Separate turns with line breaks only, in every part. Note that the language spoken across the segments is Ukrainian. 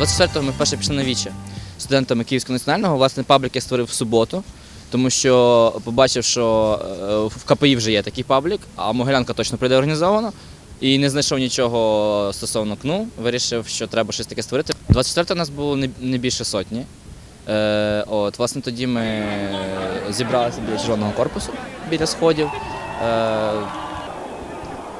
24-го ми вперше пішли на віче студентами Київського національного. Власне, паблік я створив в суботу, тому що побачив, що е, в КПІ вже є такий паблік, а Могилянка точно прийде організовано. І не знайшов нічого стосовно КНУ, вирішив, що треба щось таке створити. 24 у нас було не, не більше сотні. Е, от, власне, тоді ми зібралися біля червоного корпусу, біля сходів. Е,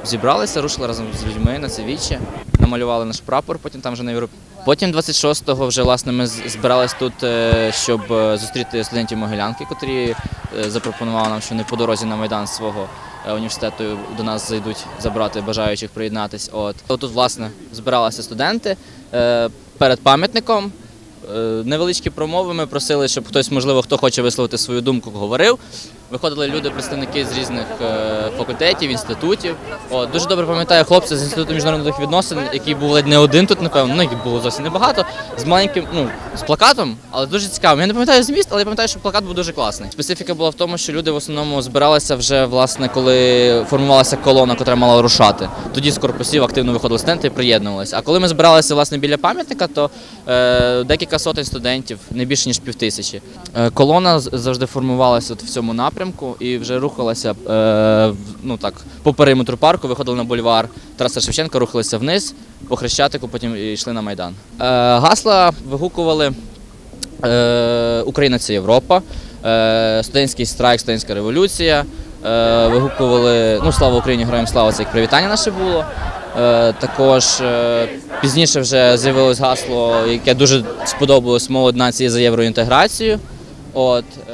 зібралися, рушили разом з людьми на це віче, намалювали наш прапор, потім там вже на Європі. Потім 26-го вже власне ми збирались тут, е, щоб е, зустріти студентів Могилянки, котрі е, запропонували нам, що не по дорозі на майдан свого університету до нас зайдуть забрати бажаючих приєднатись. От тут, власне, збиралися студенти перед пам'ятником. Е, Невеличкі промови ми просили, щоб хтось, можливо, хто хоче висловити свою думку, говорив. Виходили люди, представники з різних е, факультетів, інститутів. О, дуже добре пам'ятаю хлопця з інституту міжнародних відносин, який був ледь не один тут, напевно, ну їх було зовсім небагато, з маленьким, ну, з плакатом, але дуже цікавим. Я не пам'ятаю зміст, але я пам'ятаю, що плакат був дуже класний. Специфіка була в тому, що люди в основному збиралися вже, власне, коли формувалася колона, яка мала рушати. Тоді з корпусів активно виходили студенти і приєднувалися. А коли ми збиралися власне біля пам'ятника, то е, декілька сотень студентів, не більше ніж півтисячі. Е, колона завжди формувалася в цьому напрямку і вже рухалася е, ну так по периметру парку, виходили на бульвар Тараса Шевченка, рухалися вниз по Хрещатику, потім йшли на майдан. Е, гасла вигукували Україна це Європа, студентський страйк, студентська революція. Вигукували ну слава Україні, героям слава це як привітання наше було. Е, також е, пізніше вже з'явилось гасло, яке дуже сподобалось молодь нації за євроінтеграцію. От, е,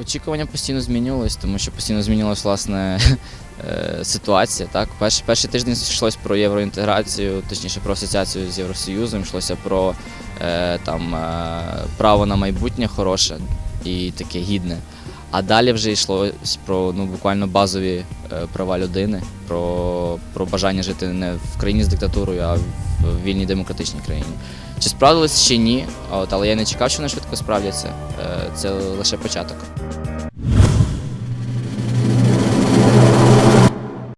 очікування постійно змінювалися, тому що постійно змінювалася власне ситуація. Так? Перший, перший тиждень йшлося про євроінтеграцію, точніше про асоціацію з Євросоюзом, йшлося про там, право на майбутнє хороше і таке гідне. А далі вже йшлось про ну, буквально базові е, права людини, про, про бажання жити не в країні з диктатурою, а в вільній демократичній країні. Чи справдилось, чи ні, от, але я не чекав, що вони швидко справдяться. Е, Це лише початок.